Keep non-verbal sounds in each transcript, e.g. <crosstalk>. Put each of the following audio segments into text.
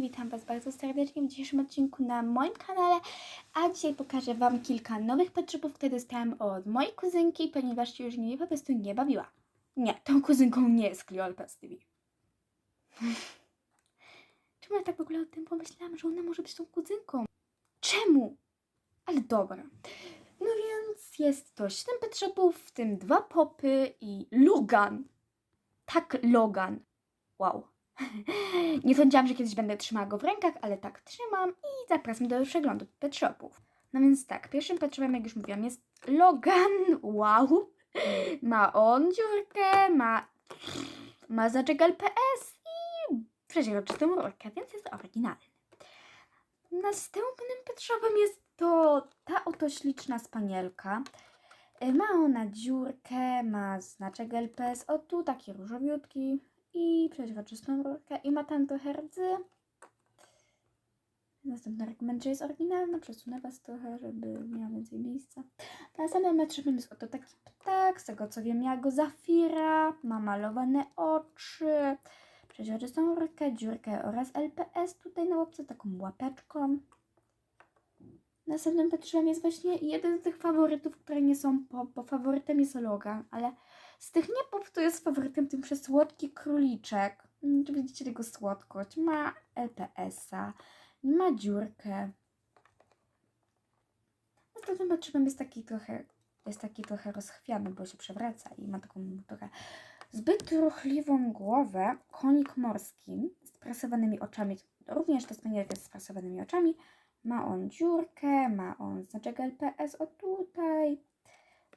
witam Was bardzo serdecznie w dzisiejszym odcinku na moim kanale, a dzisiaj pokażę Wam kilka nowych petshopów, które dostałam od mojej kuzynki, ponieważ się już nimi po prostu nie bawiła. Nie, tą kuzynką nie jest Cleolpas TV. <laughs> Czemu ja tak w ogóle o tym pomyślałam, że ona może być tą kuzynką? Czemu? Ale dobra. No więc jest to 7 petshopów, w tym dwa popy i Logan. Tak, Logan. Wow. <laughs> Nie sądziłam, że kiedyś będę trzymała go w rękach, ale tak trzymam i zapraszam do przeglądu pet shopów. No więc tak, pierwszym pet shopem, jak już mówiłam, jest Logan. <laughs> Wow. Ma on dziurkę, ma, ma zaczek LPS i przeźroczystą rurkę, więc jest oryginalny. Następnym pet shopem jest to ta oto śliczna spanielka. Y, Ma ona dziurkę, ma znaczek LPS, o tu taki różowiutki i przeźroczystą rurkę i ma tam trochę rdzy. Następny argument, że jest oryginalna, przesunę Was trochę, żeby miała więcej miejsca. Na samym metrze jest oto taki ptak, z tego co wiem, miała go Zafira, ma malowane oczy, przeźroczystą rurkę, dziurkę oraz LPS tutaj na łapce, taką łapeczką. Następnym patrzyłam jest właśnie jeden z tych faworytów, które nie są pop, bo faworytem jest Logan, ale z tych nie pop to jest faworytem tym przesłodki króliczek. Mm, Tu widzicie tego słodkość. Ma LPS-a, ma dziurkę. Następnym patrzyłam jest taki trochę, jest taki trochę rozchwiany, bo się przewraca i ma taką trochę zbyt ruchliwą głowę. Konik morski z prasowanymi oczami. Również to spanielka jest z prasowanymi oczami. Ma on dziurkę, ma on znaczek LPS o tutaj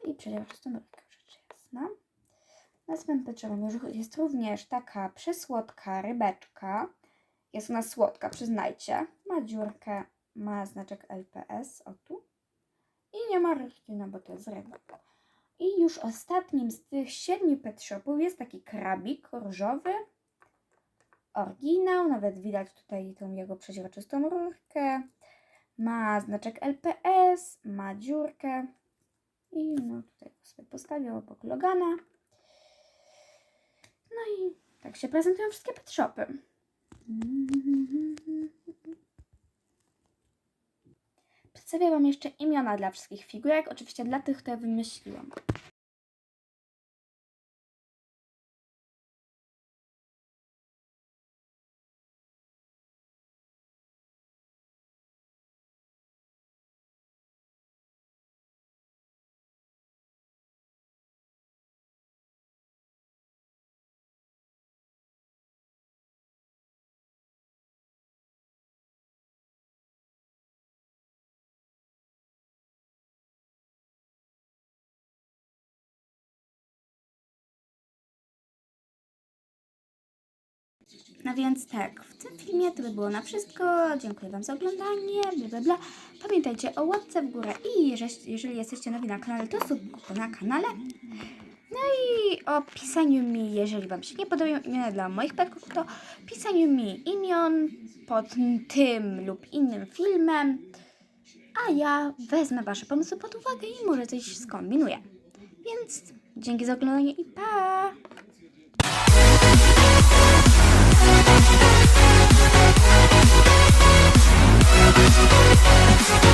i przejrzystą rurkę, rzecz jasna. Następnym peczerem jest również taka przesłodka rybeczka. Jest ona słodka, przyznajcie. Ma dziurkę, ma znaczek LPS o tu. I nie ma rybki, no bo to jest ryba. I już ostatnim z tych siedmiu pet shopów jest taki krabik różowy. Oryginał, nawet widać tutaj tą jego przeźroczystą rurkę. Ma znaczek LPS, ma dziurkę. I no tutaj sobie postawię obok Logana. No i tak się prezentują wszystkie pet shopy. Przedstawię Wam jeszcze imiona dla wszystkich figurek, oczywiście dla tych, które wymyśliłam. No więc tak, w tym filmie to by było na wszystko. Dziękuję Wam za oglądanie, bla bla bla. Pamiętajcie o łapce w górę i jeżeli, jesteście nowi na kanale, to subku na kanale. No i o pisaniu mi, jeżeli Wam się nie podobają imiona dla moich petków, to pisaniu mi imion pod tym lub innym filmem. A ja wezmę Wasze pomysły pod uwagę i może coś skombinuję. Więc dzięki za oglądanie i pa!